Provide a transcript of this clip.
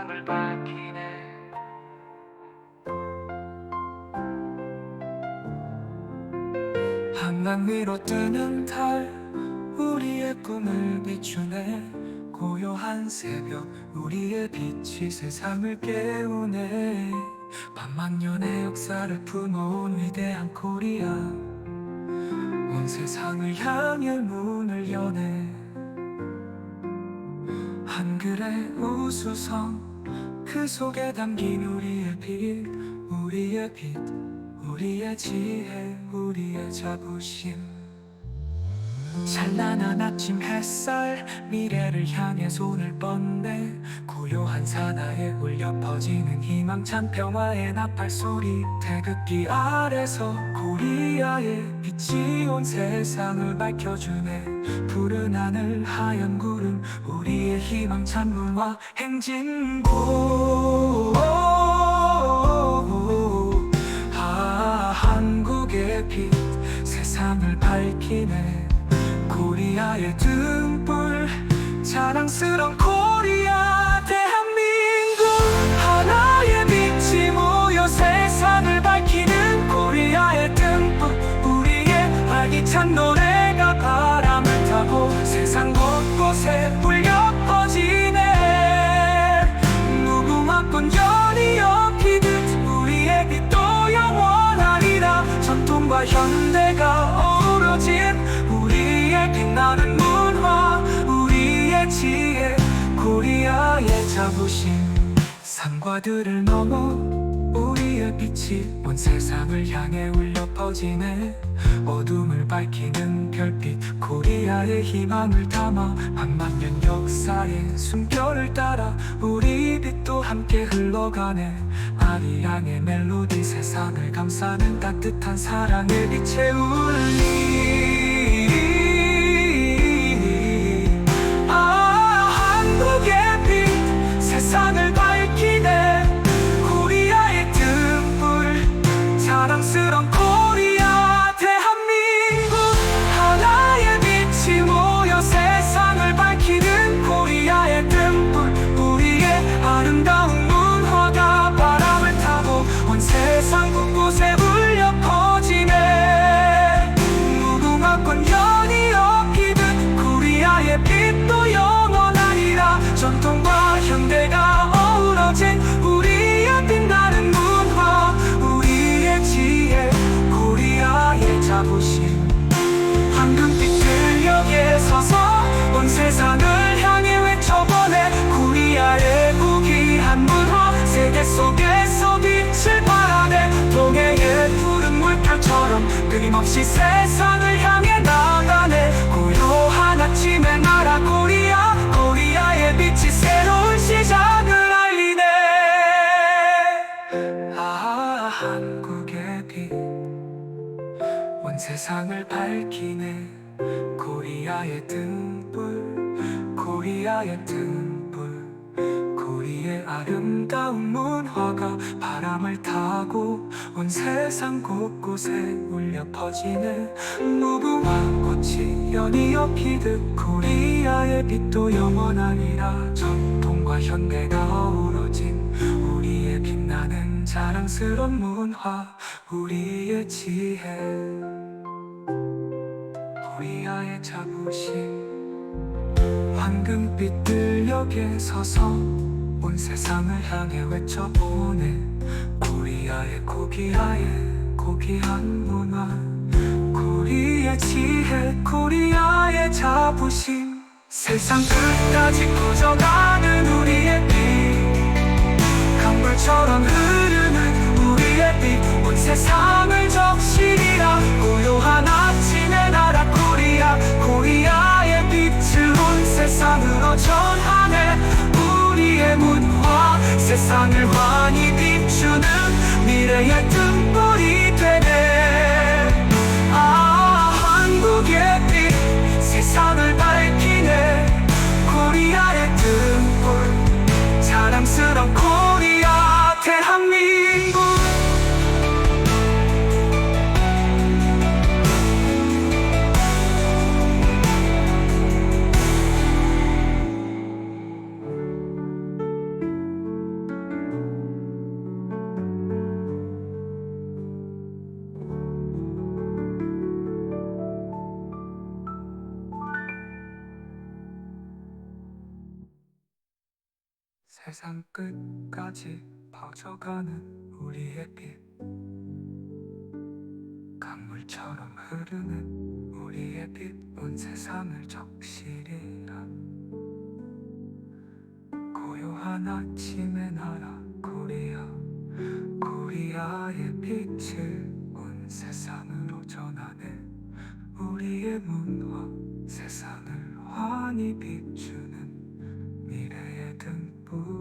세상을 밝히네. 한강 위로 뜨는 달 우리의 꿈을 비추네. 고요한 새벽 우리의 빛이 세상을 깨우네. 반만 년의 역사를 품어온 위대한 코리아. 온 세상을 향해 문을 여네. 한글의 우수성 그 속에 담긴 우리의 빛 우리의 빛 우리의 지혜 우리의 자부심 찬란한 아침 햇살 미래를 향해 손을 뻗네. 고요한 사나에 울려 퍼지는 희망찬 평화의 나팔 소리. 태극기 아래서 코리아의 빛이 온 세상을 밝혀주네. 푸른 하늘 하얀 구름 우리의 희망찬 문화. 행진구 아, 한국의 빛 세상을 밝히네 코리아의 등불. 자랑스런 코 빛나는 문화 우리의 지혜 코리아의 자부심. 산과 들을 넘어 우리의 빛이 온 세상을 향해 울려 퍼지네. 어둠을 밝히는 별빛 코리아의 희망을 담아 반만년 역사의 숨결을 따라 우리 빛도 함께 흘러가네. 아리랑의 멜로디 세상을 감싸는 따뜻한 사랑의 빛의 울림 빛 없이 세상을 향해 나가네. 고요한 아침의 나라 코리아 코리아의 빛이 새로운 시작을 알리네. 아 한국의 빛. 온 세상을 밝히네. 코리아의 등불 코리아의 등불 코리의 아름다운 문화가 바람을 타고 온 세상 곳곳에 울려 퍼지네 무궁화 꽃이 연이 엮이듯 코리아의 빛도 영원하리라 전통과 현대가 어우러진 우리의 빛나는 자랑스런 문화 우리의 지혜. 코리아의 자부심 황금빛 들녘에 서서 온 세상을 향해 외쳐보네. 코리아의 고귀하의 고귀한 문화. 코리의 지혜 코리아의 자부심. 세상 끝까지 퍼져가는 우리의 빛. 강물처럼 흐르는 우리의 빛. 온 세상을 세상을 환히 비추는 미래의 등 세상 끝까지 퍼져가는 우리의 빛 강물처럼 흐르는 우리의 빛 온 세상을 적시리라. 고요한 아침의 나라 코리아. 코리아의 빛을 온 세상으로 전하네. 우리의 문화 세상을 환히 비추네 people.